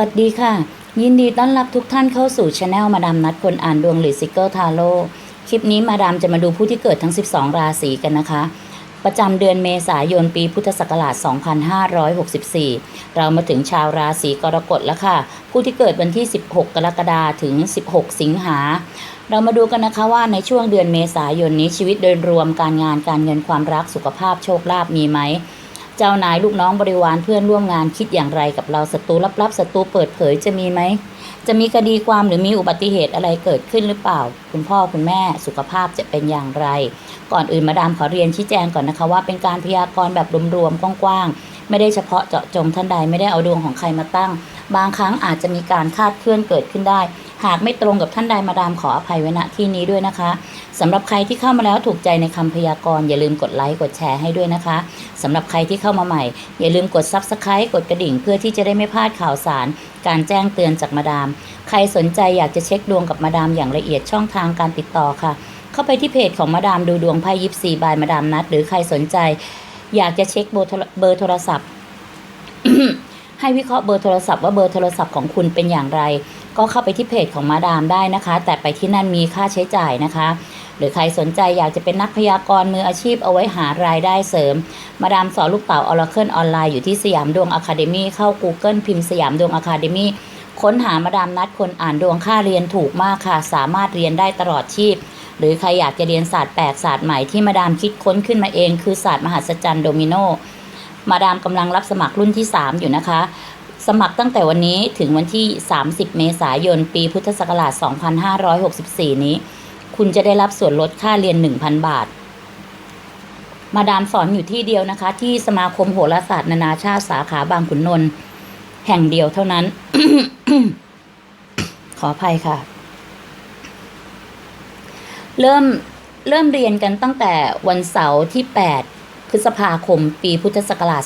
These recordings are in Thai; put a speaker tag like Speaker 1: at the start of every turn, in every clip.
Speaker 1: สวัสดีค่ะ ยินดีต้อนรับทุกท่านเข้าสู่ช anel มาดามนัดคนอ่านดวงหรือซิกเกิลทาโร่คลิปนี้มาดามจะมาดูผู้ที่เกิดทั้ง 12 ราศีกันนะคะ ประจำเดือนเมษายนปีพุทธศักราช 2564 เรามาถึงชาวราศีกรกฎแล้วค่ะ ผู้ที่เกิดวันที่ 16 กรกฎาคมถึง 16 สิงหาเรามาดูกันนะคะว่าในช่วงเดือนเมษายนนี้ชีวิตโดยรวมการงานการเงินความรักสุขภาพโชคลาภมีไหม เจ้านายลูกน้องบริวารเพื่อนร่วมงานคิดอย่างไรกับเราศัตรูลับๆศัตรูเปิดเผยจะมีไหม จะมีคดีความหรือมีอุบัติเหตุอะไรเกิดขึ้นหรือเปล่า คุณพ่อคุณแม่สุขภาพจะเป็นอย่างไร ก่อนอื่นมาดามขอเรียนชี้แจงก่อนนะคะว่าเป็นการพยากรณ์แบบรวมๆกว้างๆ ไม่ได้เฉพาะเจาะจงท่านใดไม่ได้เอาดวงของใครมาตั้ง บางครั้งอาจจะมีการคาดเคลื่อนเกิดขึ้นได้ หากไม่ตรงกับท่านใดมาดามขออภัยไว้ณที่นี้ด้วยนะคะสำหรับใครที่เข้ามาแล้วถูกใจในคำพยากรณ์อย่าลืมกดไลค์กดแชร์ให้ด้วยนะคะสำหรับใครที่เข้ามาใหม่ อย่าลืมกด Subscribe กดกระดิ่ง เพื่อที่จะได้ไม่พลาดข่าวสาร การแจ้งเตือนจากมาดาม ใครสนใจอยากจะเช็คดวงกับมาดามอย่างละเอียดช่องทางการติดต่อค่ะ เข้าไปที่เพจของมาดามดูดวงไพ่ยิปซีบายมาดามนัดหรือใครสนใจ อยากจะเช็คเบอร์โทรเบอร์โทรศัพท์ ให้วิเคราะห์เบอร์โทรศัพท์ว่าเบอร์โทรศัพท์ของคุณเป็นอย่างไร ก็เข้าไปที่เพจของมาดามได้นะคะ แต่ไปที่นั่นมีค่าใช้จ่ายนะคะ หรือใครสนใจอยากจะเป็นนักพยากรณ์มืออาชีพเอาไว้หารายได้เสริม มาดามสอนลูกเต๋าออร์เคิลออนไลน์อยู่ที่สยามดวงอะคาเดมี่เข้า Google พิมพ์สยามดวงอะคาเดมี่ค้นหามาดามนัดคนอ่านดวงค่าเรียนถูกมากค่ะ สามารถเรียนได้ตลอดชีพ หรือใครอยากจะเรียนศาสตร์แปลกศาสตร์ใหม่ที่มาดามคิดค้นขึ้นมาเอง คือศาสตร์มหัศจรรย์โดมิโนมาดามกำลังรับสมัครรุ่นที่ 3 อยู่นะคะ สมัครตั้งแต่วันนี้ถึงวันที่ 30 เมษายน ปีพุทธศักราช 2564 นี้ คุณจะได้รับส่วนลดค่าเรียน 1,000 บาท มาดามสอนอยู่ที่เดียวนะคะ ที่สมาคมโหราศาสตร์นานาชาติสาขาบางขุนนนท์แห่งเดียวเท่านั้น ขออภัยค่ะ เริ่มเริ่มเรียนกันตั้งแต่วันเสาร์ที่ 8 พฤษภาคม ปีพุทธศักราช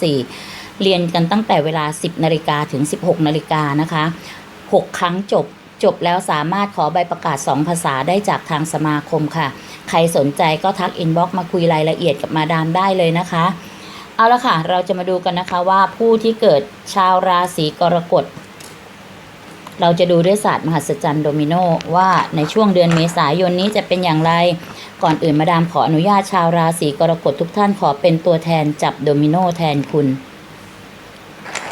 Speaker 1: 2564 เรียนกันตั้งแต่เวลา 10 นาฬิกาถึง 16 นาฬิกานะคะ 6 ครั้งจบจบแล้วสามารถขอใบประกาศ 2 ภาษาได้จากทางสมาคมค่ะ ใครสนใจก็ทักอินบ็อกมาคุยรายละเอียดกับมาดามได้เลยนะคะ เอาละค่ะ เราจะมาดูกันนะคะว่าผู้ที่เกิดชาวราศีกรกฎ เราจะดูด้วยศาสตร์มหัศจรรย์โดมิโนว่าในช่วงเดือนเมษายนนี้จะเป็นอย่างไร ก่อนอื่นมาดามขออนุญาตชาวราศีกรกฎทุกท่านขอเป็นตัวแทนจับโดมิโนแทนคุณ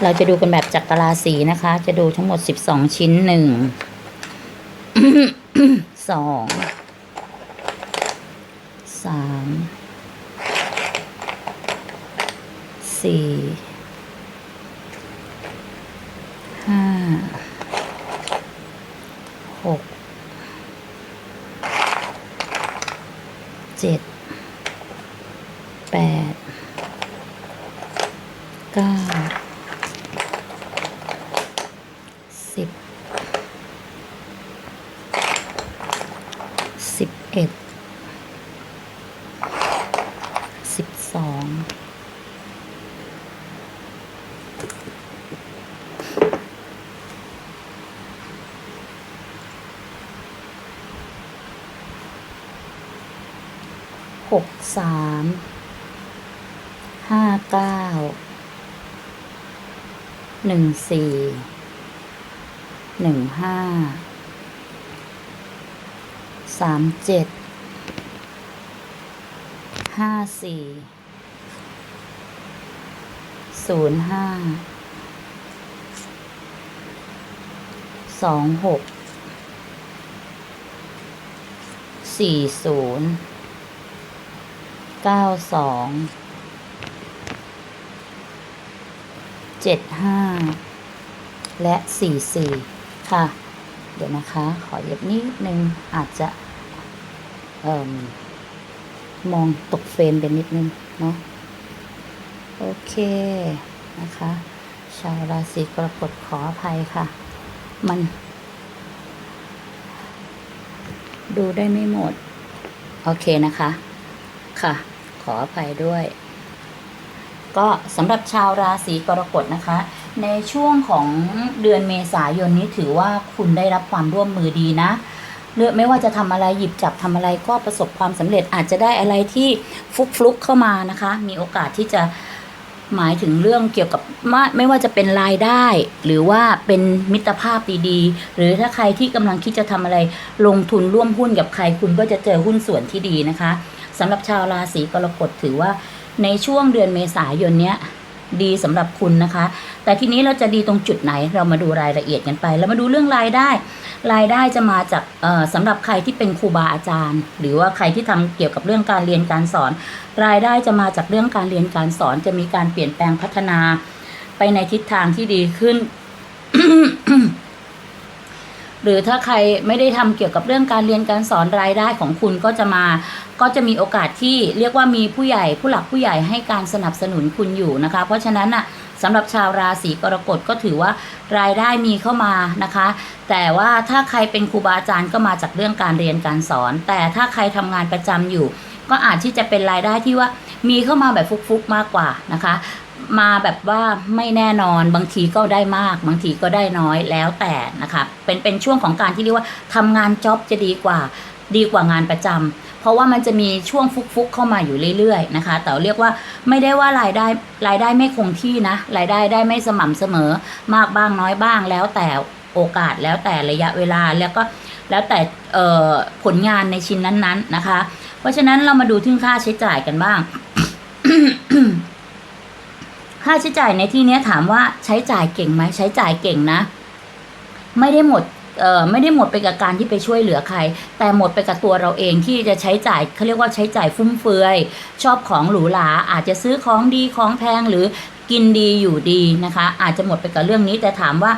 Speaker 1: เราจะดูกันแบบจักรราศีนะคะ จะดูทั้งหมด 12 ชิ้นหนึ่งสองสามสี่ห้า หก เจ็ดแปดเก้าสิบสิบเอ็ดสิบสอง หก สามห้าเก้าหนึ่งสี่หนึ่งห้าสามเจ็ดห้าสี่ศูนย์ห้าสองหกสี่ศูนย์ เก้าสองเจ็ดห้าและสี่สี่ค่ะ เดี๋ยวนะคะ ขอเย็บนิดนึง อาจจะอมมองตกเฟรมไปนิดนึง เนาะโอเคนะคะ ชาวราศีกรกฎขออภัยค่ะ มัน ดูได้ไม่หมด โอเคนะคะ ค่ะ ออภัยด้วย ก็สำหรับชาวราศีกรกฎนะคะ ในช่วงของเดือนเมษายนนี้ถือว่าคุณได้รับความร่วมมือดีนะเลือกไม่ว่าจะทำอะไรหยิบจับทำอะไรก็ประสบความสำเร็จอาจจะได้อะไรที่ฟุกฟลุกเข้ามานะคะ มีโอกาสที่จะ หมายถึงเรื่องเกี่ยวกับไม่ไม่ว่าจะเป็นรายได้ หรือว่าเป็นมิตรภาพดีๆ หรือถ้าใครที่กำลังคิดจะทำอะไร ลงทุนร่วมหุ้นกับใครคุณก็จะเจอหุ้นส่วนที่ดีนะคะสำหรับชาวราศีกรกฎถือว่าในช่วงเดือนเมษายนเนี้ย ดีสำหรับคุณนะคะ แต่ทีนี้เราจะดีตรงจุดไหนเรามาดูรายละเอียดกันไป แล้วมาดูเรื่องรายได้ รายได้จะมาจากเอ่อสำหรับใครที่เป็นครูบาอาจารย์ หรือว่าใครที่ทำเกี่ยวกับเรื่องการเรียนการสอน รายได้จะมาจากเรื่องการเรียนการสอนจะมีการเปลี่ยนแปลงพัฒนา ไปในทิศทางที่ดีขึ้น หรือถ้าใครไม่ได้ทำเกี่ยวกับเรื่องการเรียนการสอนรายได้ของคุณก็จะมา ก็จะมีโอกาสที่เรียกว่ามีผู้ใหญ่ผู้หลักผู้ใหญ่ให้การสนับสนุนคุณอยู่นะคะ เพราะฉะนั้นน่ะสำหรับชาวราศีกรกฎก็ถือว่ารายได้มีเข้ามานะคะ แต่ว่าถ้าใครเป็นครูบาอาจารย์ก็มาจากเรื่องการเรียนการสอน แต่ถ้าใครทำงานประจำอยู่ ก็อาจที่จะเป็นรายได้ที่ว่ามีเข้ามาแบบฟุกๆมากกว่านะคะ มาแบบว่าไม่แน่นอนบางทีก็ได้มาก บางทีก็ได้น้อยแล้วแต่นะคะเป็นเป็นช่วงของการที่เรียกว่าทำงานจ็อบจะดีกว่าดีกว่างานประจำเพราะว่ามันจะมีช่วงฟุกๆเข้ามาอยู่เรื่อยๆนะคะ แต่เรียกว่าไม่ได้ว่ารายได้รายได้ไม่คงที่นะ รายได้ได้ไม่สม่ำเสมอมากบ้างน้อยบ้างแล้วแต่โอกาสแล้วแต่ระยะเวลาแล้วก็แล้วแต่ผลงานในชิ้นนั้นๆนะคะ เพราะฉะนั้นเรามาดูที่ค่าใช้จ่ายกันบ้าง ค่าใช้จ่ายในที่นี้ถามว่าใช้จ่ายเก่งไหมใช้จ่ายเก่งนะ ไม่ได้หมดเอ่อไม่ได้หมดไปกับการที่ไปช่วยเหลือใคร แต่หมดไปกับตัวเราเองที่จะใช้จ่ายเขาเรียกว่าใช้จ่ายฟุ่มเฟือย ชอบของหรูหราอาจจะซื้อของดีของแพงหรือกินดีอยู่ดีนะคะ อาจจะหมดไปกับเรื่องนี้แต่ถามว่า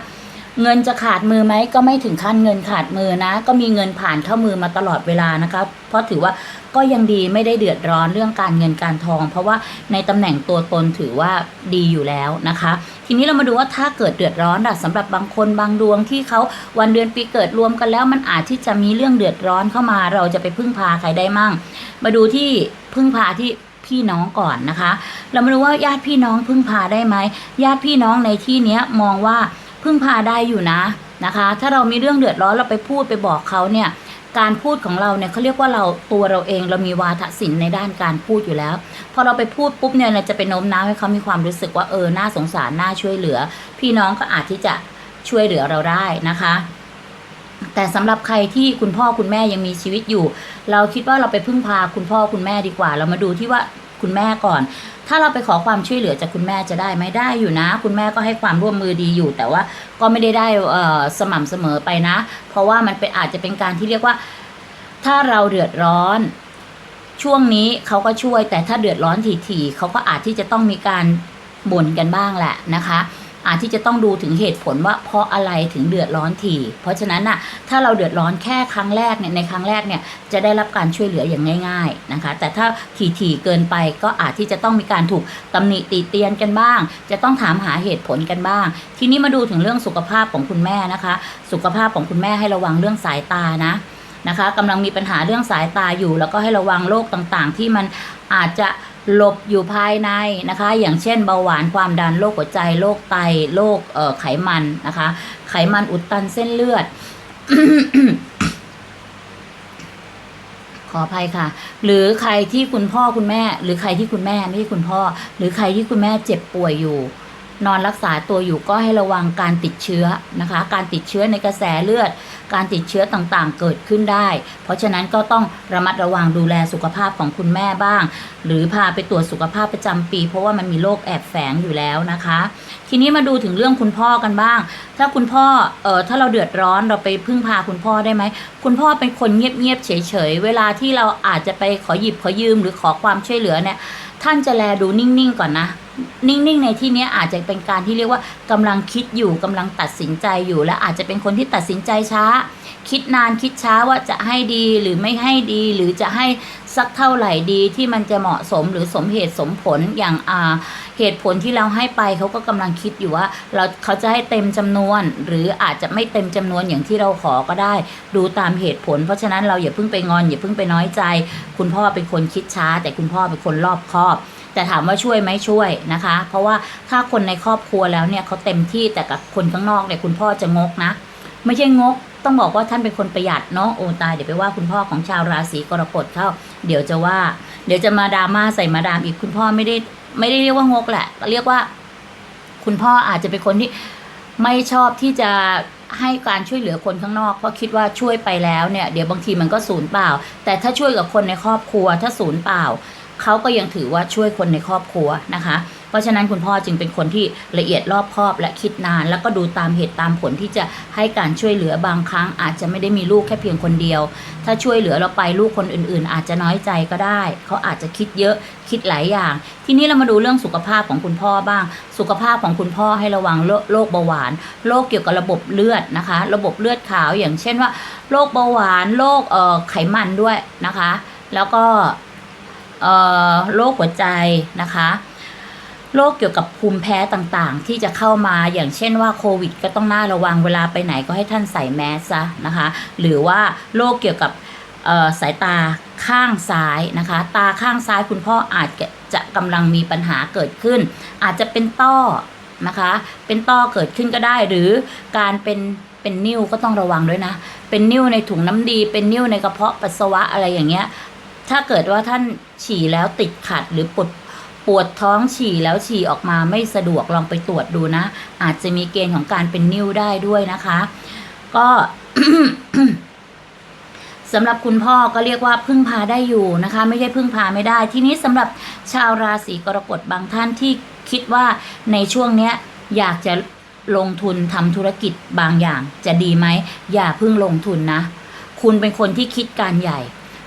Speaker 1: เงินจะขาดมือไหมก็ไม่ถึงขั้นเงินขาดมือนะ ก็มีเงินผ่านเข้ามือมาตลอดเวลานะคะเพราะถือว่าก็ยังดีไม่ได้เดือดร้อนเรื่องการเงินการทอง เพราะว่าในตำแหน่งตัวตนถือว่าดีอยู่แล้วนะคะ ทีนี้เรามาดูว่าถ้าเกิดเดือดร้อนอะสำหรับบางคนบางดวงที่เขาวันเดือนปีเกิดรวมกันแล้ว มันอาจที่จะมีเรื่องเดือดร้อนเข้ามา เราจะไปพึ่งพาใครได้มั่ง มาดูที่พึ่งพาที่พี่น้องก่อนนะคะ เรามาดูว่าญาติพี่น้องพึ่งพาได้ไหมญาติพี่น้องในที่เนี้ยมองว่า พึ่งพาได้อยู่นะนะคะ ถ้าเรามีเรื่องเดือดร้อนเราไปพูดไปบอกเขาเนี่ยการพูดของเราเนี่ยเขาเรียกว่าเราตัวเราเองเรามีวาทศิลป์ในด้านการพูดอยู่แล้ว พอเราไปพูดปุ๊บเนี่ยเราจะไปโน้มน้าวให้เขามีความรู้สึกว่าเออน่าสงสารน่าช่วยเหลือ พี่น้องก็อาจที่จะช่วยเหลือเราได้นะคะ แต่สำหรับใครที่คุณพ่อคุณแม่ยังมีชีวิตอยู่ เราคิดว่าเราไปพึ่งพาคุณพ่อคุณแม่ดีกว่า เรามาดูที่ว่าคุณแม่ก่อน ถ้าเราไปขอความช่วยเหลือจากคุณแม่จะได้ไหมได้อยู่นะ คุณแม่ก็ให้ความร่วมมือดีอยู่ แต่ว่าก็ไม่ได้ได้สม่ำเสมอไปนะ เพราะว่ามันเป็นอาจจะเป็นการที่เรียกว่า ถ้าเราเดือดร้อน ช่วงนี้เขาก็ช่วย แต่ถ้าเดือดร้อนถี่ๆเขาก็อาจที่จะต้องมีการบ่นกันบ้างแหละนะคะ อาจที่จะต้องดูถึงเหตุผลว่าเพราะอะไรถึงเดือดร้อนถี่เพราะฉะนั้นน่ะถ้าเราเดือดร้อนแค่ครั้งแรกเนี่ยในครั้งแรกเนี่ยจะได้รับการช่วยเหลืออย่างง่าย ๆนะคะ แต่ถ้าถี่ๆเกินไปก็อาจที่จะต้องมีการถูกตำหนิติเตียนกันบ้าง จะต้องถามหาเหตุผลกันบ้าง ทีนี้มาดูถึงเรื่องสุขภาพของคุณแม่นะคะ สุขภาพของคุณแม่ให้ระวังเรื่องสายตานะนะคะกำลังมีปัญหาเรื่องสายตาอยู่ แล้วก็ให้ระวังโรคต่างๆ ที่มันอาจจะ หลบอยู่ภายในนะคะ อย่างเช่นเบาหวานความดันโรคหัวใจโรคไตโรคไขมันนะคะ ไขมันอุดตันเส้นเลือด ขออภัยค่ะ หรือใครที่คุณพ่อคุณแม่ หรือใครที่คุณแม่ไม่ใช่คุณพ่อ หรือใครที่คุณแม่เจ็บป่วยอยู่ นอนรักษาตัวอยู่ก็ให้ระวังการติดเชื้อนะคะ การติดเชื้อในกระแสเลือด การติดเชื้อต่างๆ เกิดขึ้นได้ เพราะฉะนั้นก็ต้องระมัดระวังดูแลสุขภาพของคุณแม่บ้าง หรือพาไปตรวจสุขภาพประจำปี เพราะว่ามันมีโรคแอบแฝงอยู่แล้วนะคะ ทีนี้มาดูถึงเรื่องคุณพ่อกันบ้าง ถ้าคุณพ่อเอ่อถ้าเราเดือดร้อนเราไปพึ่งพาคุณพ่อได้ไหมคุณพ่อเป็นคนเงียบๆเฉยๆเวลาที่เราอาจจะไปขอหยิบขอยืมหรือขอความช่วยเหลือเนี่ย ท่านจะแลดูนิ่งๆก่อนนะ นิ่งๆในที่นี้อาจจะเป็นการที่เรียกว่ากำลังคิดอยู่กำลังตัดสินใจอยู่ และอาจจะเป็นคนที่ตัดสินใจช้า คิดนานคิดช้าว่าจะให้ดีหรือไม่ให้ดีหรือจะให้สักเท่าไหร่ดีที่มันจะเหมาะสมหรือสมเหตุสมผลอย่างอ่าเหตุผลที่เราให้ไปเขาก็กำลังคิดอยู่ว่า เราเขาจะให้เต็มจำนวน หรืออาจจะไม่เต็มจำนวนอย่างที่เราขอก็ได้ ดูตามเหตุผล เพราะฉะนั้นเราอย่าเพิ่งไปงอนอย่าเพิ่งไปน้อยใจ คุณพ่อเป็นคนคิดช้า แต่คุณพ่อเป็นคนรอบคอบแต่ถามว่าช่วยไหมช่วยนะคะ เพราะว่าถ้าคนในครอบครัวแล้วเนี่ยเขาเต็มที่แต่กับคนข้างนอกเนี่ยคุณพ่อจะงกนะ ไม่ใช่งก ต้องบอกว่าท่านเป็นคนประหยัดเนาะโอตายเดี๋ยวไปว่าคุณพ่อของชาวราศีกรกฎเข้า เดี๋ยวจะว่า เดี๋ยวจะมาดราม่าใส่มาดามอีกคุณพ่อไม่ได้ ไม่ได้เรียกว่างกแหละ เรียกว่า คุณพ่ออาจจะเป็นคนที่ไม่ชอบที่จะให้การช่วยเหลือคนข้างนอก เพราะคิดว่าช่วยไปแล้วเนี่ย เดี๋ยวบางทีมันก็สูญเปล่า แต่ถ้าช่วยกับคนในครอบครัวถ้าสูญเปล่า เขาก็ยังถือว่าช่วยคนในครอบครัวนะคะ เพราะฉะนั้นคุณพ่อจึงเป็นคนที่ละเอียดรอบคอบและคิดนาน แล้วก็ดูตามเหตุตามผลที่จะให้การช่วยเหลือบางครั้ง อาจจะไม่ได้มีลูกแค่เพียงคนเดียว ถ้าช่วยเหลือเราไปลูกคนอื่น ๆ อาจจะน้อยใจก็ได้ เขาอาจจะคิดเยอะคิดหลายอย่าง ทีนี้เรามาดูเรื่องสุขภาพของคุณพ่อบ้าง สุขภาพของคุณพ่อให้ระวังโรคเบาหวานโรคเกี่ยวกับระบบเลือดนะคะ ระบบเลือดขาวอย่างเช่นว่าโรคเบาหวานโรคเอ่อไขมันด้วยนะคะ แล้วก็ โรคหัวใจนะคะโรคเกี่ยวกับภูมิแพ้ต่างๆ ที่จะเข้ามาอย่างเช่นว่าโควิด ก็ต้องน่าระวังเวลาไปไหนก็ให้ท่านใส่แมสซะนะคะ หรือว่าโรคเกี่ยวกับสายตาข้างซ้ายนะคะ ตาข้างซ้ายคุณพ่ออาจจะกำลังมีปัญหาเกิดขึ้น อาจจะเป็นต้อนะคะ เป็นต้อเกิดขึ้นก็ได้หรือการเป็นเป็นนิ่วก็ต้องระวังด้วยนะ เป็นนิ่วในถุงน้ำดี เป็นนิ่วในกระเพาะปัสสาวะอะไรอย่างเงี้ย ถ้าเกิดว่าท่านฉี่แล้วติดขัดหรือปวดปวดท้องฉี่แล้วฉี่ออกมาไม่สะดวกลองไปตรวจดูนะ อาจจะมีเกณฑ์ของการเป็นนิ่วได้ด้วยนะคะ ก็สำหรับคุณพ่อก็เรียกว่าพึ่งพาได้อยู่นะคะ ไม่ใช่พึ่งพาไม่ได้ ทีนี้สำหรับชาวราศีกรกฎบางท่านที่คิดว่าในช่วงเนี้ยอยากจะลงทุนทำธุรกิจบางอย่างจะดีไหมอย่าพิ่งลงทุนนะ คุณเป็นคนที่คิดการใหญ่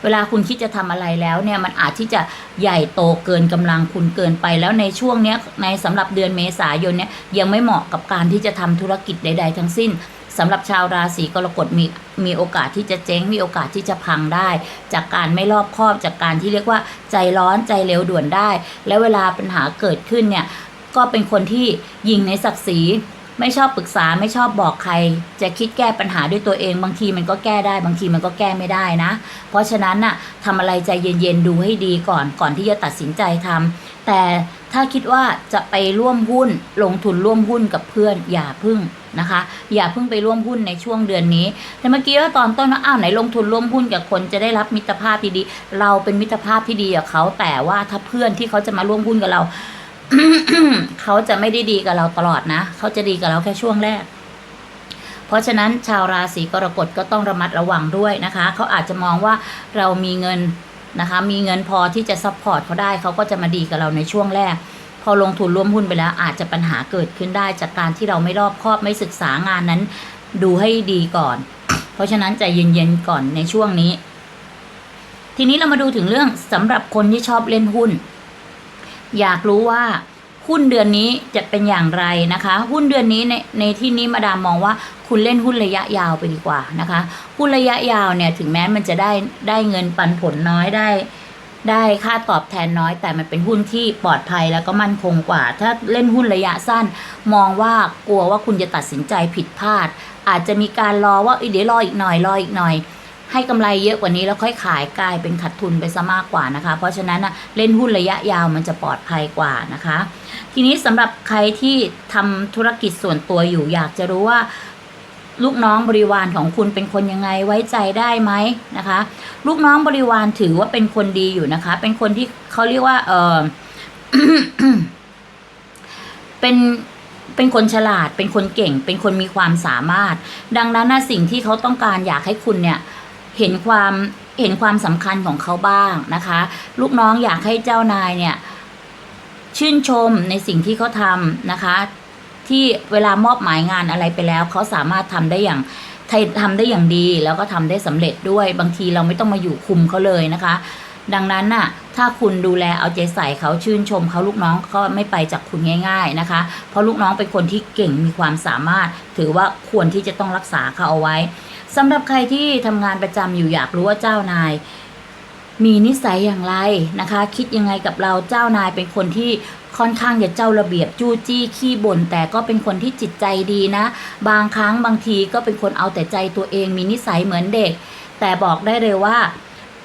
Speaker 1: เวลาคุณคิดจะทำอะไรแล้วเนี่ยมันอาจที่จะใหญ่โตเกินกำลังคุณเกินไป แล้วในช่วงเนี้ยในสำหรับเดือนเมษายนเนี่ยยังไม่เหมาะกับการที่จะทำธุรกิจใด ๆ ทั้งสิ้นสำหรับชาวราศีกรกฎมีมีโอกาสที่จะเจ๊งมีโอกาสที่จะพังได้ จากการไม่รอบคอบจากการที่เรียกว่าใจร้อนใจเร็วด่วนได้ แล้วเวลาปัญหาเกิดขึ้นเนี่ยก็เป็นคนที่ยิงในศักดิ์ศรี ไม่ชอบปรึกษาไม่ชอบบอกใคร จะคิดแก้ปัญหาด้วยตัวเอง บางทีมันก็แก้ได้ บางทีมันก็แก้ไม่ได้นะ เพราะฉะนั้นน่ะทำอะไรใจเย็นๆดูให้ดีก่อนก่อนที่จะตัดสินใจทำแต่ถ้าคิดว่าจะไปร่วมหุ้นลงทุนร่วมหุ้นกับเพื่อนอย่าพึ่งนะคะ อย่าพิ่งไปร่วมหุ้นในช่วงเดือนนี้ แต่เมื่อกี้ว่าตอนต้นว่าอ้าวไหนลงทุนร่วมหุ้นกับคนจะได้รับมิตรภาพที่ดีเราเป็นมิตรภาพที่ดีกับเขาแต่ว่าถ้าเพื่อนที่เขาจะมาร่วมหุ้นกับเรา เขาจะไม่ได้ดีกับเราตลอดนะ เขาจะดีกับเราแค่ช่วงแรก เพราะฉะนั้นชาวราศีกรกฎก็ต้องระมัดระวังด้วยนะคะ เขาอาจจะมองว่าเรามีเงินนะคะ มีเงินพอที่จะซัพพอร์ตเขาได้ เขาก็จะมาดีกับเราในช่วงแรก พอลงทุนร่วมหุ้นไปแล้ว อาจจะปัญหาเกิดขึ้นได้ จากการที่เราไม่รอบคอบไม่ศึกษางานนั้น ดูให้ดีก่อน เพราะฉะนั้นใจเย็นๆก่อนในช่วงนี้ ทีนี้เรามาดูถึงเรื่องสำหรับคนที่ชอบเล่นหุ้น อยากรู้ว่าหุ้นเดือนนี้จะเป็นอย่างไรนะคะ หุ้นเดือนนี้ในในที่นี้มาดามมองว่าคุณเล่นหุ้นระยะยาวไปดีกว่านะคะ หุ้นระยะยาวเนี่ยถึงแม้มันจะได้ได้เงินปันผลน้อยได้ ได้ค่าตอบแทนน้อย แต่มันเป็นหุ้นที่ปลอดภัยแล้วก็มั่นคงกว่า ถ้าเล่นหุ้นระยะสั้น มองว่ากลัวว่าคุณจะตัดสินใจผิดพลาด อาจจะมีการรอว่าเอ้ยเดี๋ยวรออีกหน่อยรออีกหน่อย ให้กำไรเยอะกว่านี้แล้วค่อยขายกลายเป็นขาดทุนไปซะมากกว่านะคะ เพราะฉะนั้นนะเล่นหุ้นระยะยาวมันจะปลอดภัยกว่านะคะ ทีนี้สำหรับใครที่ทำธุรกิจส่วนตัวอยู่ อยากจะรู้ว่าลูกน้องบริวารของคุณเป็นคนยังไงไว้ใจได้ไหมนะคะ ลูกน้องบริวารถือว่าเป็นคนดีอยู่นะคะ เป็นคนที่เขาเรียกว่าเออเป็นเป็นคนฉลาด เป็นคนเก่ง เป็นคนมีความสามารถ ดังนั้นนะสิ่งที่เขาต้องการอยากให้คุณเนี่ย เห็นความเห็นความสำคัญของเขาบ้างนะคะ ลูกน้องอยากให้เจ้านายเนี่ยชื่นชมในสิ่งที่เขาทำนะคะ ที่เวลามอบหมายงานอะไรไปแล้วเขาสามารถทำได้อย่างทำได้อย่างดีแล้วก็ทำได้สำเร็จด้วยบางทีเราไม่ต้องมาอยู่คุมเขาเลยนะคะ ดังนั้นน่ะถ้าคุณดูแลเอาใจใส่เขาชื่นชมเขาลูกน้องก็ไม่ไปจากคุณง่าย ๆนะคะ เพราะลูกน้องเป็นคนที่เก่งมีความสามารถ ถือว่าควรที่จะต้องรักษาเขาเอาไว้ สำหรับใครที่ทำงานประจำอยู่อยากรู้ว่าเจ้านาย มีนิสัยอย่างไรนะคะ คิดยังไงกับเราเจ้านายเป็นคนที่ค่อนข้างจะเจ้าระเบียบจู้จี้ขี้บ่นแต่ก็เป็นคนที่จิตใจดีนะ บางครั้งบางทีก็เป็นคนเอาแต่ใจตัวเองมีนิสัยเหมือนเด็ก แต่บอกได้เลยว่า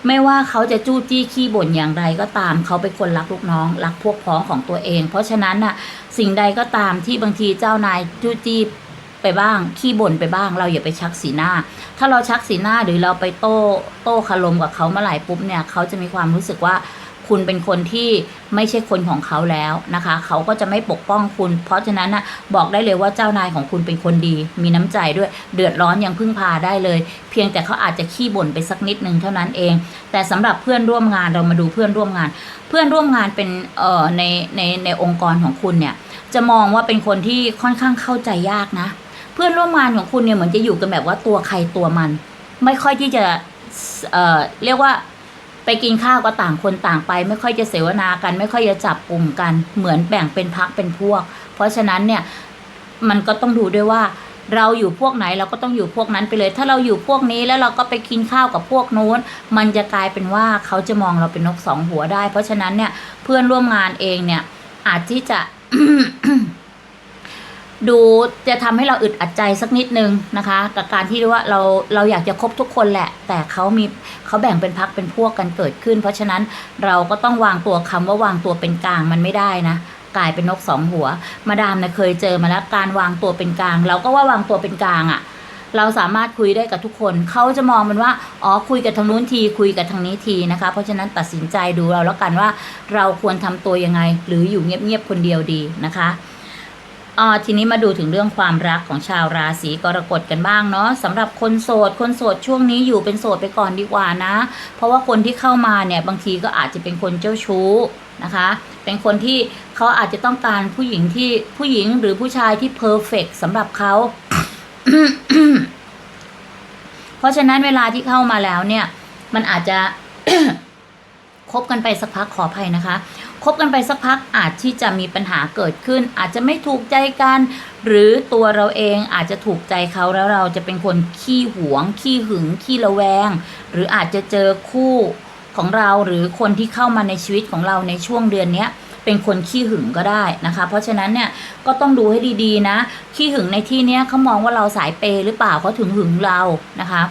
Speaker 1: ไม่ว่าเขาจะจู้จี้ขี้บ่นอย่างไรก็ตาม เขาเป็นคนรักลูกน้อง รักพวกพ้องของตัวเอง เพราะฉะนั้นน่ะสิ่งใดก็ตามที่บางทีเจ้านายจู้จี้ ไปบ้าง ขี้บ่นไปบ้าง เราอย่าไปชักสีหน้า ถ้าเราชักสีหน้าหรือเราไปโต้โต้คารมกับเขาเมื่อไหร่ปุ๊บเนี่ยเขาจะมีความรู้สึกว่าคุณเป็นคนที่ไม่ใช่คนของเขาแล้วนะคะ เขาก็จะไม่ปกป้องคุณ เพราะฉะนั้นนะบอกได้เลยว่าเจ้านายของคุณเป็นคนดี มีน้ำใจด้วยเดือดร้อนยังพึ่งพาได้เลย เพียงแต่เขาอาจจะขี้บ่นไปสักนิดนึงเท่านั้นเอง แต่สำหรับเพื่อนร่วมงานเรามาดูเพื่อนร่วมงาน เพื่อนร่วมงานเป็นเอ่อในในในองค์กรของคุณเนี่ยจะมองว่าเป็นคนที่ค่อนข้างเข้าใจยากนะ พื่อนร่วมงานของคุณเนี่ยเหมือนจะอยู่กันแบบว่าตัวใครตัวมัน ไม่ค่อยที่จะเอ่อเรียกว่าไปกินข้าวก็ต่างคนต่างไป ไม่ค่อยจะเสวนากัน ไม่ค่อยจะจับกลุ่มกัน เหมือนแบ่งเป็นพักเป็นพวก เพราะฉะนั้นเนี่ยมันก็ต้องดูด้วยว่าเราอยู่พวกไหนเราก็ต้องอยู่พวกนั้นไปเลย ถ้าเราอยู่พวกนี้แล้วเราก็ไปกินข้าวกับพวกนู้น มันจะกลายเป็นว่าเขาจะมองเราเป็นนกสองหัวได้ เพราะฉะนั้นเนี่ยเพื่อนร่วมงานเองเนี่ยอาจที่จะ ดูจะทำให้เราอึดอัดใจสักนิดนึงนะคะ กับการที่ว่าเราเราอยากจะคบทุกคนแหละ แต่เขามีเขาแบ่งเป็นพักเป็นพวกกันเกิดขึ้น เพราะฉะนั้นเราก็ต้องวางตัวคำว่าวางตัวเป็นกลางมันไม่ได้นะกลายเป็นนกสองหัว มาดามนะเคยเจอมาแล้วการวางตัวเป็นกลาง เราก็ว่าวางตัวเป็นกลางอะ่ะ เราสามารถคุยได้กับทุกคน เขาจะมองมันว่าอ๋อคุยกับทางนู้นทีคุยกับทางนี้ทีนะคะ เพราะฉะนั้นตัดสินใจดูเราแล้วกันว่า เราควรทำตัวยังไง หรืออยู่เงียบๆคนเดียวดีนะคะ อ่าทีนี้มาดูถึงเรื่องความรักของชาวราศีกรกฎกันบ้างเนาะสำหรับคนโสด คนโสดช่วงนี้อยู่เป็นโสดไปก่อนดีกว่านะ เพราะว่าคนที่เข้ามาเนี่ยบางทีก็อาจจะเป็นคนเจ้าชู้นะคะ เป็นคนที่เขาอาจจะต้องการผู้หญิงที่ผู้หญิงหรือผู้ชายที่เพอร์เฟกสำหรับเขาเพราะฉะนั้นเวลาที่เข้ามาแล้วเนี่ย มันอาจจะคบกันไปสักพักขออภัยนะคะ คบกันไปสักพักอาจที่จะมีปัญหาเกิดขึ้น อาจจะไม่ถูกใจกัน หรือตัวเราเองอาจจะถูกใจเขาแล้วเราจะเป็นคนขี้หวง ขี้หึง ขี้ระแวง หรืออาจจะเจอคู่ของเราหรือคนที่เข้ามาในชีวิตของเราในช่วงเดือนนี้เป็นคนขี้หึงก็ได้นะคะ เพราะฉะนั้นเนี่ยก็ต้องดูให้ดีๆนะ ขี้หึงในที่เนี้ยเขามองว่าเราสายเปหรือเปล่าเขาถึงหึงเรานะคะ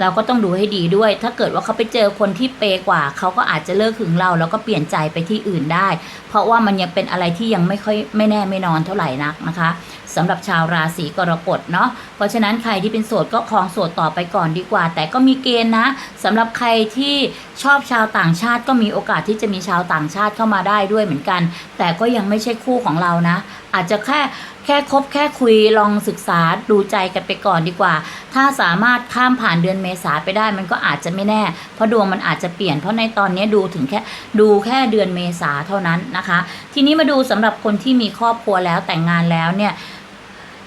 Speaker 1: เราก็ต้องดูให้ดีด้วย ถ้าเกิดว่าเขาไปเจอคนที่เปกว่า เขาก็อาจจะเลิกหึงเรา แล้วก็เปลี่ยนใจไปที่อื่นได้ เพราะว่ามันยังเป็นอะไรที่ยังไม่ค่อยไม่แน่ไม่นอนเท่าไหร่นักนะคะสำหรับชาวราศีกรกฎเนาะเพราะฉะนั้นใครที่เป็นโสดก็ครองโสดต่อไปก่อนดีกว่า แต่ก็มีเกณฑ์นะสำหรับใครที่ชอบชาวต่างชาติก็มีโอกาสที่จะมีชาวต่างชาติเข้ามาได้ด้วยเหมือนกัน แต่ก็ยังไม่ใช่คู่ของเรานะ อาจจะแค่ แค่คบแค่คุยลองศึกษาดูใจกันไปก่อนดีกว่า ถ้าสามารถข้ามผ่านเดือนเมษาไปได้มันก็อาจจะไม่แน่ เพราะดวงมันอาจจะเปลี่ยนเพราะในตอนนี้ดูถึงแค่ดูแค่เดือนเมษาเท่านั้นนะคะ ทีนี้มาดูสำหรับคนที่มีครอบครัวแล้วแต่งงานแล้วเนี่ย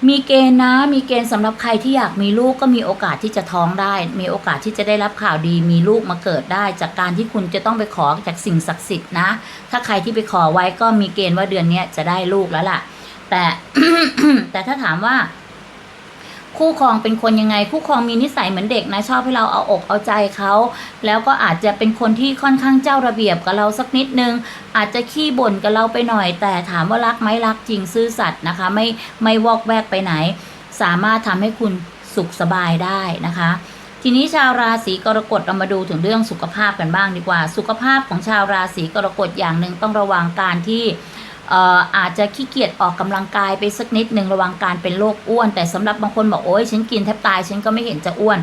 Speaker 1: มีเกณฑ์นะ มีเกณฑ์สำหรับใครที่อยากมีลูกก็มีโอกาสที่จะท้องได้ มีโอกาสที่จะได้รับข่าวดี มีลูกมาเกิดได้ จากการที่คุณจะต้องไปขอจากสิ่งศักดิ์สิทธิ์นะ ถ้าใครที่ไปขอไว้ก็มีเกณฑ์ว่าเดือนนี้จะได้ลูกแล้วล่ะ แต่แต่ถ้าถามว่า คู่ครองเป็นคนยังไง คู่ครองมีนิสัยเหมือนเด็กนะ ชอบให้เราเอาอกเอาใจเขาแล้วก็อาจจะเป็นคนที่ค่อนข้างเจ้าระเบียบกับเราสักนิดนึง อาจจะขี้บ่นกับเราไปหน่อย แต่ถามว่ารักไหมรักจริงซื่อสัตย์นะคะ ไม่ไม่วอกแวกไปไหน สามารถทำให้คุณสุขสบายได้นะคะทีนี้ชาวราศีกรกฎเรามาดูถึงเรื่องสุขภาพกันบ้างดีกว่า สุขภาพของชาวราศีกรกฎอย่างหนึ่งต้องระวังการที่ อาจจะขี้เกียจออกกำลังกายไปสักนิดหนึ่งระวังการเป็นโรคอ้วน แต่สำหรับบางคนบอกโอ้ยฉันกินแทบตายฉันก็ไม่เห็นจะอ้วน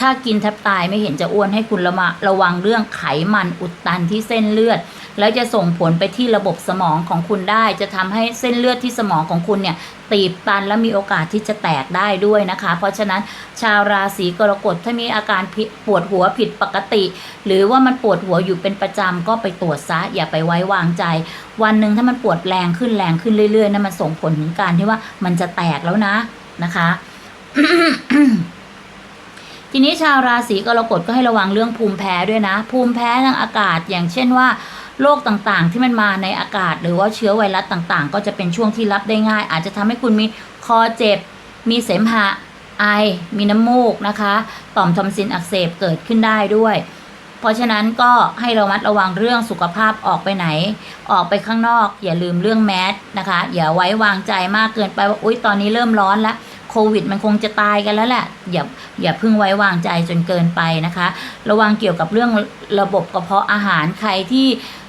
Speaker 1: ถ้ากินแทบตายไม่เห็นจะอ้วนให้คุณระมาระวังเรื่องไขมันอุดตันที่เส้นเลือด แล้วจะส่งผลไปที่ระบบสมองของคุณได้ จะทำให้เส้นเลือดที่สมองของคุณเนี่ยตีบตันและมีโอกาสที่จะแตกได้ด้วยนะคะ เพราะฉะนั้นชาวราศีกรกฎถ้ามีอาการปวดหัวผิดปกติ หรือว่ามันปวดหัวอยู่เป็นประจำก็ไปตรวจซะอย่าไปไว้วางใจ วันหนึ่งถ้ามันปวดแรงขึ้นแรงขึ้นเรื่อยๆนั่นมันส่งผลถึงการที่ว่ามันจะแตกแล้วนะนะคะทีนี้ชาวราศีกรกฎก็ให้ระวังเรื่องภูมิแพ้ด้วยนะ ภูมิแพ้ทางอากาศอย่างเช่นว่า โรคต่างๆ ที่มันมาในอากาศ หรือว่าเชื้อไวรัสต่างๆ ก็จะเป็นช่วงที่รับได้ง่าย อาจจะทำให้คุณมีคอเจ็บ มีเสมหะไอ มีน้ำมูกนะคะ ต่อมทอมซินอักเสบเกิดขึ้นได้ด้วย เพราะฉะนั้นก็ให้ระมัดระวังเรื่องสุขภาพออกไปไหน ออกไปข้างนอก อย่าลืมเรื่องแมสนะคะ อย่าไว้วางใจมากเกินไปว่าอุ๊ยตอนนี้เริ่มร้อนแล้วโควิดมันคงจะตายกันแล้วแหละ อย่าอย่าเพิ่งไว้วางใจจนเกินไปนะคะ ระวังเกี่ยวกับเรื่องระบบกระเพาะอาหารใครที่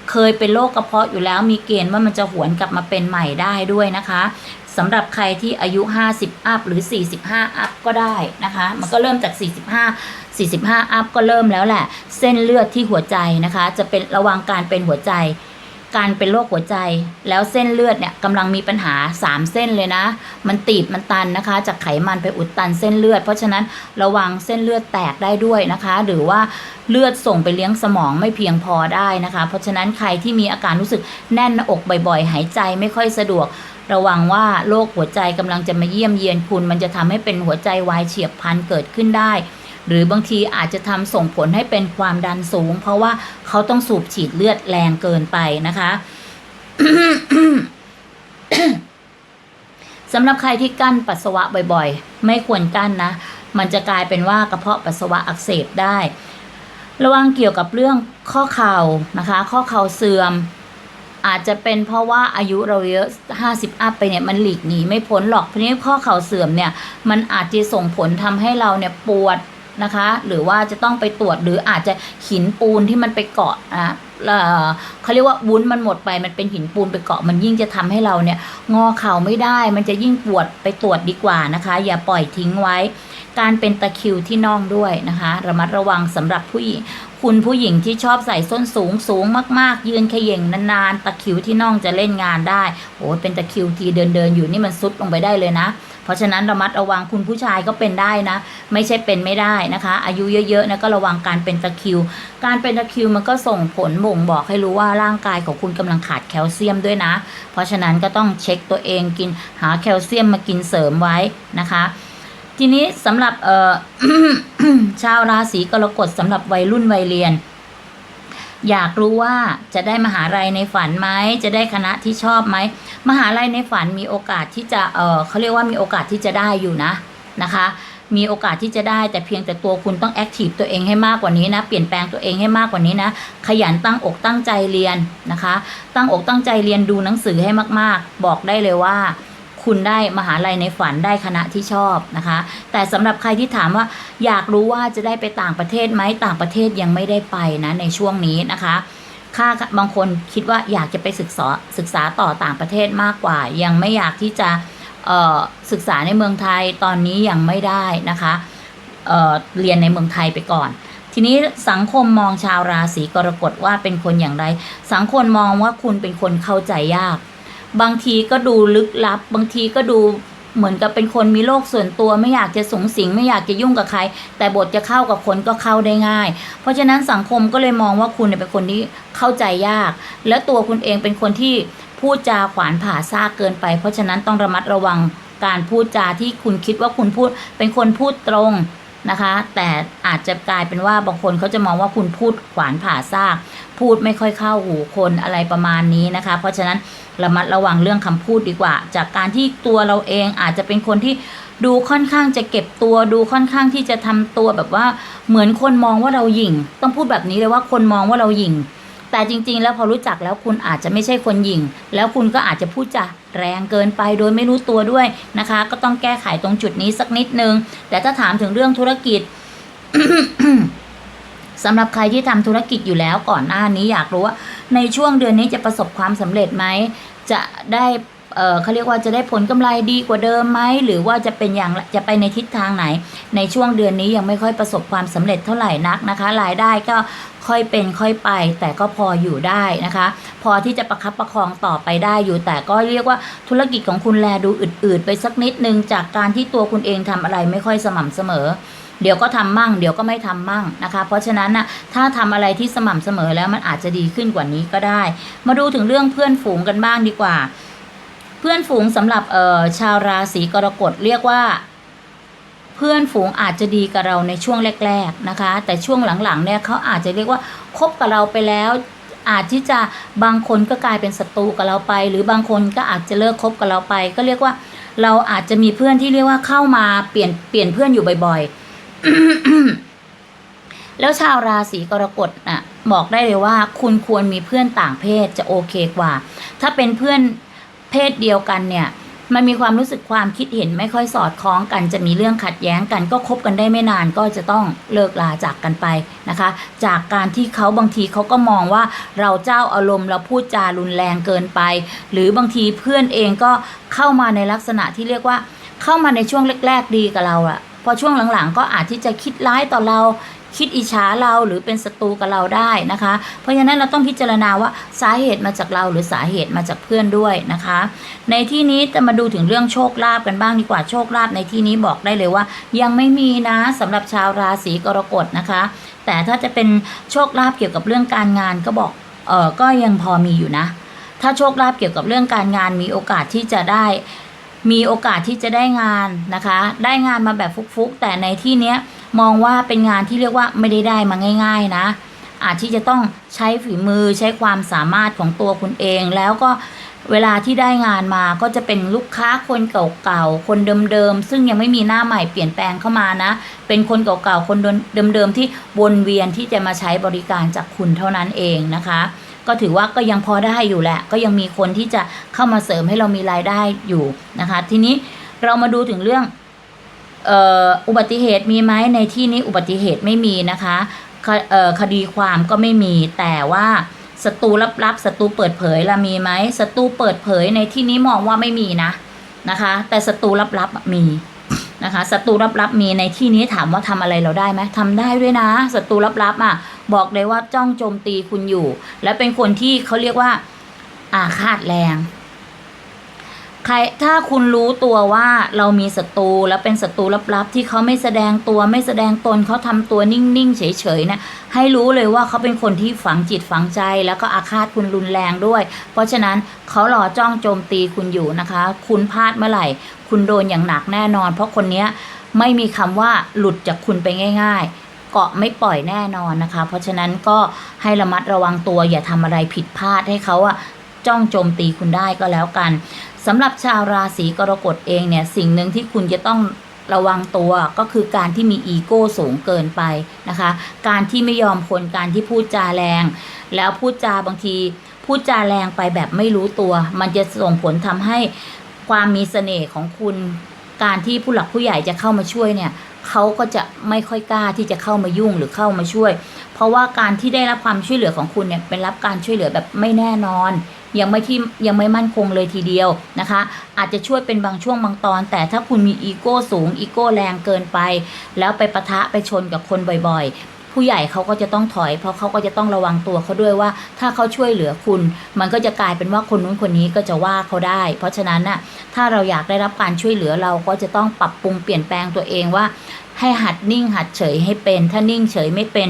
Speaker 1: เคยเป็นโรคกระเพาะอยู่แล้วมีเกณฑ์ว่ามันจะหวนกลับมาเป็นใหม่ได้ด้วยนะคะสำหรับใครที่อายุ 50 อัพหรือ 45 อัพก็ได้นะคะ มันก็เริ่มจาก 45 45 อัพก็เริ่มแล้วแหละ เส้นเลือดที่หัวใจนะคะ จะเป็นระวังการเป็นหัวใจ การเป็นโรคหัวใจ แล้วเส้นเลือดเนี่ยกำลังมีปัญหา 3 เส้นเลยนะ มันตีบมันตันนะคะ จากไขมันไปอุดตันเส้นเลือด เพราะฉะนั้นระวังเส้นเลือดแตกได้ด้วยนะคะ หรือว่าเลือดส่งไปเลี้ยงสมองไม่เพียงพอได้นะคะ เพราะฉะนั้นใครที่มีอาการรู้สึกแน่นหน้าอกบ่อยๆ หายใจไม่ค่อยสะดวกระวังว่าโรคหัวใจกำลังจะมาเยี่ยมเยียนคุณ มันจะทำให้เป็นหัวใจวายเฉียบพลันเกิดขึ้นได้ หรือบางทีอาจจะทำส่งผลให้เป็นความดันสูง เพราะว่าเขาต้องสูบฉีดเลือดแรงเกินไปนะคะสำหรับใครที่กั้นปัสสาวะบ่อยๆ ไม่ควรกั้นนะ มันจะกลายเป็นว่ากระเพาะปัสสาวะอักเสบได้ ระวังเกี่ยวกับเรื่องข้อเข่านะคะ ข้อเข่าเสื่อม อาจจะเป็นเพราะว่าอายุเราเยอะ50อัพไปเนี่ยมันหลีกหนีไม่พ้นหรอกเพราะนี้ข้อเข่าเสื่อมเนี่ย มันอาจจะส่งผลทำให้เราเนี่ยปวด นะคะ หรือว่าจะต้องไปตรวจหรืออาจจะหินปูนที่มันไปเกาะนะ เขาเรียกว่าวุ้นมันหมดไปมันเป็นหินปูนไปเกาะมันยิ่งจะทำให้เราเนี่ยงอเข่าไม่ได้ มันจะยิ่งปวดไปตรวจดีกว่านะคะ อย่าปล่อยทิ้งไว้ การเป็นตะคิวที่น่องด้วยนะคะ ระมัดระวังสำหรับผู้หญิงคุณผู้หญิงที่ชอบใส่ส้นสูงสูงมาก ๆ ยืนเขย่งนานๆตะคิวที่น่องจะเล่นงานได้โอ้เป็นตะคิวทีเดินเดินๆอยู่นี่มันซุดลงไปได้เลยนะ เพราะฉะนั้นระมัดระวังคุณผู้ชายก็เป็นได้นะ ไม่ใช่เป็นไม่ได้นะคะ อายุเยอะๆนะก็ระวังการเป็นตะคิว การเป็นตะคิวมันก็ส่งผลบ่งบอกให้รู้ว่าร่างกายของคุณกำลังขาดแคลเซียมด้วยนะ เพราะฉะนั้นก็ต้องเช็คตัวเองกินหาแคลเซียมมากินเสริมไว้นะคะ ทีนี้สำหรับเอ่อชาวราศีกรกฎสำหรับวัยรุ่นวัยเรียน อยากรู้ว่าจะได้มหาลัยในฝันไหมจะได้คณะที่ชอบไหมมหาลัยในฝันมีโอกาสที่จะเออเขาเรียกว่ามีโอกาสที่จะได้อยู่นะนะคะ มีโอกาสที่จะได้แต่เพียงแต่ตัวคุณต้องแอคทีฟตัวเองให้มากกว่านี้นะ เปลี่ยนแปลงตัวเองให้มากกว่านี้นะ ขยันตั้งอกตั้งใจเรียนนะคะ ตั้งอกตั้งใจเรียนดูหนังสือให้มาก ๆ บอกได้เลยว่า คุณได้มหาลัยในฝันได้คณะที่ชอบนะคะ แต่สำหรับใครที่ถามว่าอยากรู้ว่าจะได้ไปต่างประเทศไหมต่างประเทศยังไม่ได้ไปนะในช่วงนี้นะคะค่าบางคนคิดว่าอยากจะไปศึกษาศึกษาต่อต่างประเทศมากกว่า ยังไม่อยากที่จะ ศึกษาในเมืองไทยตอนนี้ยังไม่ได้นะคะเเรียนในเมืองไทยไปก่อน ทีนี้สังคมมองชาวราศีกรกฎว่าเป็นคนอย่างไร สังคมมองว่าคุณเป็นคนเข้าใจยาก บางทีก็ดูลึกลับ บางทีก็ดู เหมือนกับเป็นคนมีโลกส่วนตัวไม่อยากจะสงสิงไม่อยากจะยุ่งกับใคร แต่บทจะเข้ากับคนก็เข้าได้ง่าย เพราะฉะนั้นสังคมก็เลยมองว่าคุณเนี่ยเป็นคนที่เข้าใจยาก และตัวคุณเองเป็นคนที่พูดจาขวานผ่าซากเกินไป เพราะฉะนั้นต้องระมัดระวังการพูดจาที่คุณคิดว่าคุณพูดเป็นคนพูดตรงนะคะ แต่อาจจะกลายเป็นว่าบางคนเขาจะมองว่าคุณพูดขวานผ่าซาก พูดไม่ค่อยเข้าหูคนอะไรประมาณนี้นะคะ เพราะฉะนั้นระมัดระวังเรื่องคำพูดดีกว่า จากการที่ตัวเราเองอาจจะเป็นคนที่ดูค่อนข้างจะเก็บตัวดูค่อนข้างที่จะทำตัวแบบว่าเหมือนคนมองว่าเราหยิ่ง ต้องพูดแบบนี้เลยว่าคนมองว่าเราหยิ่ง แต่จริง ๆ แล้วพอรู้จักแล้วคุณอาจจะไม่ใช่คนหยิ่ง แล้วคุณก็อาจจะพูดจาแรงเกินไปโดยไม่รู้ตัวด้วยนะคะ ก็ต้องแก้ไขตรงจุดนี้สักนิดนึง แต่ถ้าถามถึงเรื่องธุรกิจ สำหรับใครที่ทำธุรกิจอยู่แล้วก่อนหน้านี้อยากรู้ว่าในช่วงเดือนนี้จะประสบความสำเร็จไหมจะได้ เเขาเรียกว่าจะได้ผลกำไรดีกว่าเดิมไหมหรือว่าจะเป็นอย่างจะไปในทิศทางไหน ในช่วงเดือนนี้ยังไม่ค่อยประสบความสำเร็จเท่าไหร่นักนะคะ รายได้ก็ค่อยเป็นค่อยไป แต่ก็พออยู่ได้นะคะ พอที่จะประคับประคองต่อไปได้อยู่ แต่ก็เรียกว่าธุรกิจของคุณแลดูอืดๆไปสักนิดนึงจากการที่ตัวคุณเองทำอะไรไม่ค่อยสม่ำเสมอเดี๋ยวก็ทำมั่ง เดี๋ยวก็ไม่ทำมั่งนะคะ เพราะฉะนั้นน่ะถ้าทำอะไรที่สม่ำเสมอแล้วมันอาจจะดีขึ้นกว่านี้ก็ได้ มาดูถึงเรื่องเพื่อนฝูงกันบ้างดีกว่า เพื่อนฝูงสำหรับเอ่อชาวราศีกรกฎเรียกว่า เพื่อนฝูงอาจจะดีกับเราในช่วงแรก ๆนะคะ แต่ช่วงหลังๆเนี่ยเขาอาจจะเรียกว่าคบกับเราไปแล้วอาจที่จะบางคนก็กลายเป็นศัตรูกับเราไป หรือบางคนก็อาจจะเลิกคบกับเราไป ก็เรียกว่า เราอาจจะมีเพื่อนที่เรียกว่าเข้ามาเปลี่ยนเปลี่ยนเพื่อนอยู่บ่อยๆ แล้วชาวราศีกรกฎน่ะบอกได้เลยว่า คุณควรมีเพื่อนต่างเพศจะโอเคกว่า ถ้าเป็นเพื่อน เพศเดียวกันเนี่ยมันมีความรู้สึกความคิดเห็นไม่ค่อยสอดคล้องกัน จะมีเรื่องขัดแย้งกัน ก็คบกันได้ไม่นานก็จะต้องเลิกลาจากกันไปนะคะ จากการที่เขาบางทีเขาก็มองว่าเราเจ้าอารมณ์เราพูดจารุนแรงเกินไป หรือบางทีเพื่อนเองก็เข้ามาในลักษณะที่เรียกว่า เข้ามาในช่วงแรก ๆ ดีกับเราอะพอช่วงหลังๆ ก็อาจที่จะคิดร้ายต่อเรา คิดอิจฉาเราหรือเป็นศัตรูกับเราได้นะคะ เพราะฉะนั้นเราต้องพิจารณาว่าสาเหตุมาจากเราหรือสาเหตุมาจากเพื่อนด้วยนะคะ ในที่นี้จะมาดูถึงเรื่องโชคลาภกันบ้างดีกว่าโชคลาภในที่นี้บอกได้เลยว่า ยังไม่มีนะสำหรับชาวราศีกรกฎนะคะ แต่ถ้าจะเป็นโชคลาภเกี่ยวกับเรื่องการงานก็บอกเออก็ยังพอมีอยู่นะ ถ้าโชคลาภเกี่ยวกับเรื่องการงานมีโอกาสที่จะได้ มีโอกาสที่จะได้งานนะคะ ได้งานมาแบบฟุกๆ แต่ในที่เนี้ยมองว่าเป็นงานที่เรียกว่าไม่ได้ได้มาง่าย ๆนะ อาจที่จะต้องใช้ฝีมือใช้ความสามารถของตัวคุณเอง แล้วก็เวลาที่ได้งานมาก็จะเป็นลูกค้าคนเก่าๆ คนเดิมๆ ซึ่งยังไม่มีหน้าใหม่เปลี่ยนแปลงเข้ามานะ เป็นคนเก่าๆ คนเดิมๆ ที่วนเวียนที่จะมาใช้บริการจากคุณเท่านั้นเองนะคะ ก็ถือว่าก็ยังพอได้อยู่แหละ ก็ยังมีคนที่จะเข้ามาเสริมให้เรามีรายได้อยู่นะคะ ทีนี้เรามาดูถึงเรื่องอ,อุบัติเหตุมีไหมในที่นี้อุบัติเหตุไม่มีนะคะคดีความก็ไม่มีแต่ว่าศัตรูลับๆศัตรูเปิดเผยละมีไหมศัตรูเปิดเผยในที่นี้มองว่าไม่มีนะนะคะ แต่ศัตรูลับๆมี นะคะศัตรูลับๆมีในที่นี้ถามว่าทำอะไรเราได้ไหมทำได้ด้วยนะศัตรูลับๆอะบอกเลยว่าจ้องโจมตีคุณอยู่ และเป็นคนที่เขาเรียกว่าอาฆาตแรง ใครถ้าคุณรู้ตัวว่าเรามีศัตรูและเป็นศัตรูลับๆ ที่เขาไม่แสดงตัวไม่แสดงตนเขาทำตัวนิ่งๆ เฉยๆเนะให้รู้เลยว่าเขาเป็นคนที่ฝังจิตฝังใจ แล้วก็อาฆาตคุณรุนแรงด้วย เพราะฉะนั้นเขารอจ้องโจมตีคุณอยู่นะคะ คุณพลาดเมื่อไหร่ คุณโดนอย่างหนักแน่นอน เพราะคนเนี้ยไม่มีคำว่าหลุดจากคุณไปง่ายๆเกาะไม่ปล่อยแน่นอนนะคะ เพราะฉะนั้นก็ให้ระมัดระวังตัวอย่าทำอะไรผิดพลาดให้เขาอะจ้องโจมตีคุณได้ก็แล้วกัน สำหรับชาวราศีกรกฎเองเนี่ยสิ่งหนึ่งที่คุณจะต้องระวังตัวก็คือการที่มีอีโก้สูงเกินไปนะคะ การที่ไม่ยอมคนการที่พูดจาแรง แล้วพูดจาบางที พูดจาแรงไปแบบไม่รู้ตัว มันจะส่งผลทำให้ความมีเสน่ห์ของคุณ การที่ผู้หลักผู้ใหญ่จะเข้ามาช่วยเนี่ยเขาก็จะไม่ค่อยกล้าที่จะเข้ามายุ่งหรือเข้ามาช่วย เพราะว่าการที่ได้รับความช่วยเหลือของคุณเนี่ยเป็นรับการช่วยเหลือแบบไม่แน่นอน ยังไม่ที่ยังไม่มั่นคงเลยทีเดียวนะคะ อาจจะช่วยเป็นบางช่วงบางตอน แต่ถ้าคุณมีอีโก้สูงอีโก้แรงเกินไป แล้วไปปะทะไปชนกับคนบ่อยๆ ผู้ใหญ่เขาก็จะต้องถอย เพราะเขาก็จะต้องระวังตัวเขาด้วยว่า ถ้าเขาช่วยเหลือคุณ มันก็จะกลายเป็นว่าคนนู้นคนนี้ก็จะว่าเขาได้ เพราะฉะนั้นน่ะถ้าเราอยากได้รับการช่วยเหลือเราก็จะต้องปรับปรุงเปลี่ยนแปลงตัวเองว่าให้หัดนิ่งหัดเฉยให้เป็น ถ้านิ่งเฉยไม่เป็น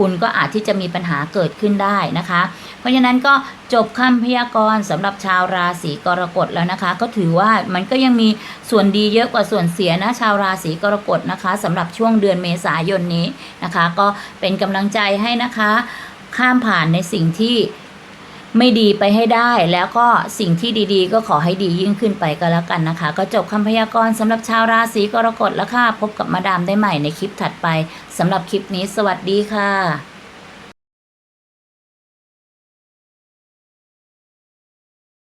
Speaker 1: คุณก็อาจที่จะมีปัญหาเกิดขึ้นได้นะคะ เพราะฉะนั้นก็จบคำพยากรณ์สำหรับชาวราศีกรกฎแล้วนะคะ ก็ถือว่ามันก็ยังมีส่วนดีเยอะกว่าส่วนเสียนะชาวราศีกรกฎนะคะสำหรับช่วงเดือนเมษายนนี้นะคะ ก็เป็นกำลังใจให้นะคะ ข้ามผ่านในสิ่งที่ ไม่ดีไปให้ได้แล้วก็สิ่งที่ดีๆ ก็ขอให้ดียิ่งขึ้นไปก็แล้วกันนะคะ ก็จบคำพยากรณ์สำหรับชาวราศีกรกฎแล้วค่ะ พบกับมาดามได้ใหม่ในคลิปถัดไปสำหรับคลิปนี้ สวัสดีค่ะ